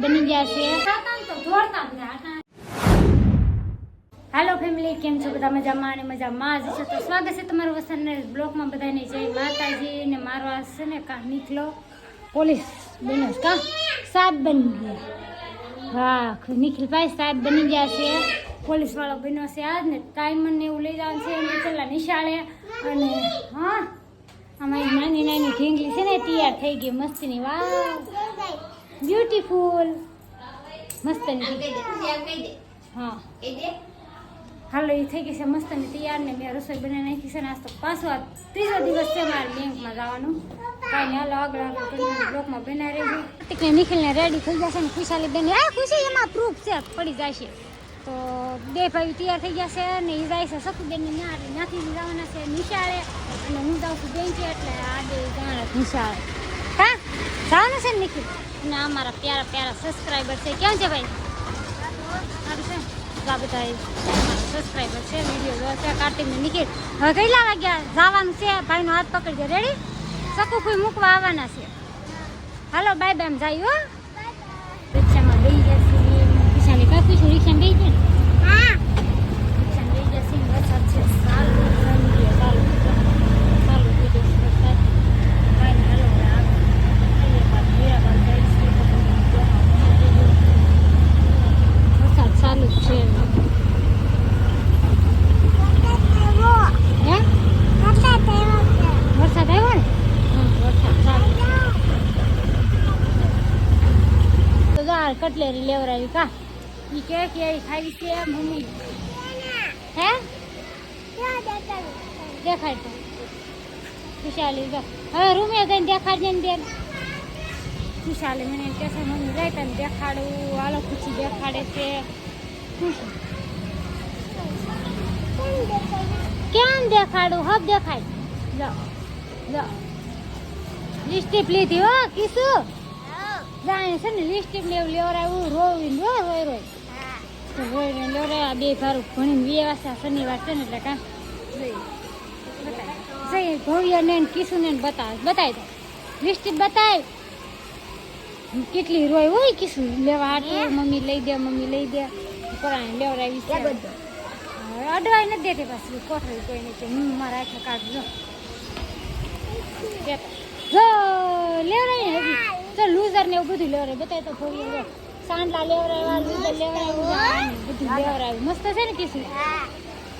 બની છે. હાલો ફેમિલી કેમ છો બધા? મજામાં અને મજામાં જ છે. તો સ્વાગત છે તમારું વસંત બ્લોકમાં બધાને. જય માતાજી ને મારો છે ને કા નીકળો પોલીસ બન્યો કા? સાહેબ બની ગયા. હા નિખિલભાઈ સાહેબ બની ગયા છે. પોલીસ વાળો બન્યો છે. આજ ને ટાઈમ ને એવું લઈ જવાનું છે એમ પેલા નિશાળે. અને, હા ઢીંગલી છે ને તૈયાર થઈ ગઈ મસ્તીની વાહ બ્યુટીફુલ મસ્તની. હા. હાલો એ થઈ ગઈ છે મસ્તની તૈયાર ને મેં રસોઈ બનાવી નાખી છે ને આજ તો પાછો આ ત્રીજો દિવસ છે મારે બેંકમાં જવાનું. કાંઈ નહીં હાલો આગળ આગળ કરીને બ્લોકમાં બનાવી રહેજો પ્રતિકને નિખિલને રેડી થઈ જશે ને ખુશાલી બેન આ ખુશી એમાં પ્રૂફ છે પડી જશે. તો બે ભાઈ તૈયાર થઈ ગયા છે ને જાય છે સખુબેનને ત્યાં એટલે ત્યાંથી જવાના છે નિશાળે અને હું જાઉં છું બેંકે એટલે આ બે છે નિશાળે. હા? જવાનું છે ને નિખિલ? અને અમારા પ્યારા પ્યારા સબસ્ક્રાઈબર છે. ક્યાં છે ભાઈ? સારું છે. આ બધા સબસ્ક્રાઈબર છે વીડિયો જોવા કાર્તિક ને નિખિલ. હવે કેટલા વાગ્યા? જવાનું છે. ભાઈનો હાથ પકડજો. રેડી સકુ કોઈ મૂકવા આવવાના છે. હાલો બાય બાય જાય હો. પાછું હીરાબાગ જાય છે. હે? કટલેરી લેવરાવી કા? ઈ કે કે ઈ ખાવી છે મમ્મી. હે? દેખાડ તો. ખુશાલી હવે રૂમે જઈને દેખાડજે ને બેન. ખુશાલી, મને કહે છે, મમ્મી, જાય તને દેખાડું. હાલો ખુશી દેખાડે છે. કેમ દેખાડું? હબ દેખાડ જાઓ જાઓ લિસ્ટીપ લીધી હો, કીસુ. જાણે છે ને લિપસ્ટિક ને એવું લેવડાવ્યું રોવીને રો રોય રોય. તો લેવડાવ્યા આ બે ભારું ભણીને વાસા શનિવાર છે ને એટલે કાં જઈએ બતાય ને કિશુને ને બતાવે બતાવી દો. લિસ્ટીપ બતાવ કેટલી રોય હોય કિસુ લેવા હાટું મમ્મી લઈ દે મમ્મી લઈ દે. પરાણે લેવડાવી છે. હવે અડવાઈ નથી દેતી પાછી કોઠરી કોઈ નહીં હું મારા આખા કાઢજો દેતા. જો લેવડાવી ને હજી. જો લૂઝર ને એવું બધું લેવરાય. બતાય તો ભવ્ય લે સાંડલા લેવરાય લૂઝર લેવરાય બધું લેવરાય મસ્ત છે ને કિસી? હા,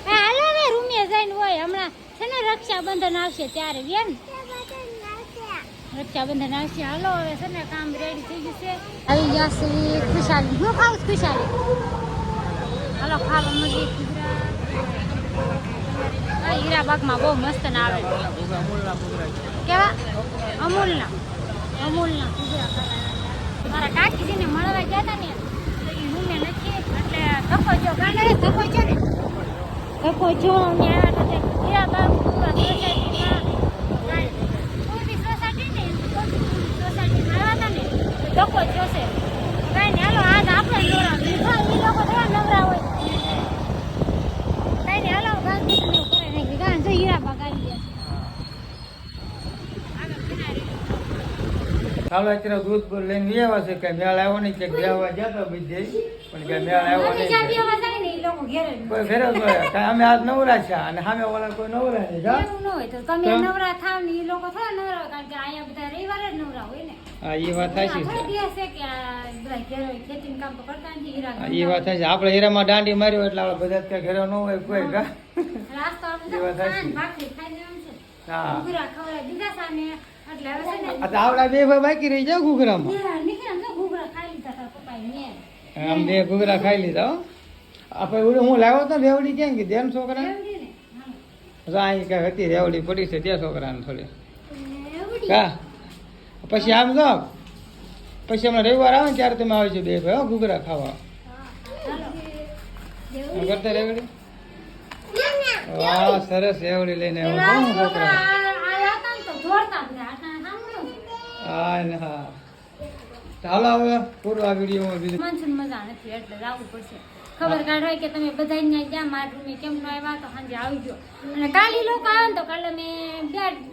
હાલો ને રૂમે જઈને હોય. હમણાં છે ને રક્ષાબંધન આવશે ત્યારે બેન રક્ષાબંધન આવશે. હાલો હવે છે ને કામ રેડી થઈ ગયું છે આવી ગયા છે ખુશાલી. હું ખાઉં ખુશાલી? હાલો, ખાવા મળી ગુજરાત હીરાબાગમાં બહુ મસ્ત ના આવે. કેવા? અમૂલના. અમૂલના. મારા કાકીજીને મળવા ગયા હતા ને એ રૂમે નથી, એટલે ધક્કો જો ગાંડે, ધક્કો જો ને ધક્કો જો ને આવ્યા હતા તે હીરાબાગ પૂરા સોસાયટીમાં પૂરી સોસાયટી ને સોસાયટીમાં આવ્યા હતા ને તો ધક્કો જોશે કઈ ને હાલો આજ આપણે નવરા હા એ લોકો થોડા નવરા હોય કઈ ને હાલો ગાંધી ને એવું કરે નહીં ગાંધી જો હીરાબાગ આવી ગયા આગળ બનાવી ચાલો અત્યારે દૂધ લઈને આવ્યા છે. કે મેળ આવ્યો નહીં. કે બેહવા જતા બી બીજે. પણ કે મેળ આવ્યો નહીં. કાંઈ અમે આજ નવરા છે. અને સામે વાળા કોઈ નવરા નહીં તમે નવરા થાવ ને એ લોકો થોડા નવરા કારણ કે અહીંયા બધા રવિવારે જ નવરા હોય ને. હા એ વાત થાય છે. છે એ વાત સાચી આપણે હીરામાં દાંડી માર્યો એટલે આપણે બધા ત્યાં ઘેરો ન હોય કોઈ કા? એ વાત છે. હા. આ તો આવડા બે ભાઈ બાકી રહી જાવ ઘૂઘરામાં. આમ બે ઘૂઘરા ખાઈ લીધા હો આપણે હું લાવ્યો તો રેવડી કેમ ગઈ દેન છોકરા? હા. અહીં કઈ હતી રેવડી પડી છે ત્યાં છોકરાને થોડી. કા પછી આમ જો પછી હમણાં રવિવાર આવે ને ત્યારે તમે આવજો બે ભાઈ હો ઘૂઘરા ખાવા. કરતા રેવડી વાહ સરસ રેવડી લઈને આવું છોકરા હા ને હા. ચાલો હવે પૂરું આ વિડીયોમાં બીજું. માનસૂન મજા નથી એટલે આવવું પડશે. ખબર કાઢવાય કે તમે બધા અહીંયા ગયા મારા રૂમે કેમ ન આવ્યા તો સાંજે આવજો અને કાલે લોકો આવે ને તો કાલે અમે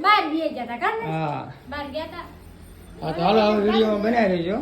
બહાર ગયા હતા કાલે? હા. બહાર ગયા હતા હા તો હાલો હવે વિડીયોમાં બનાવી રહેજો.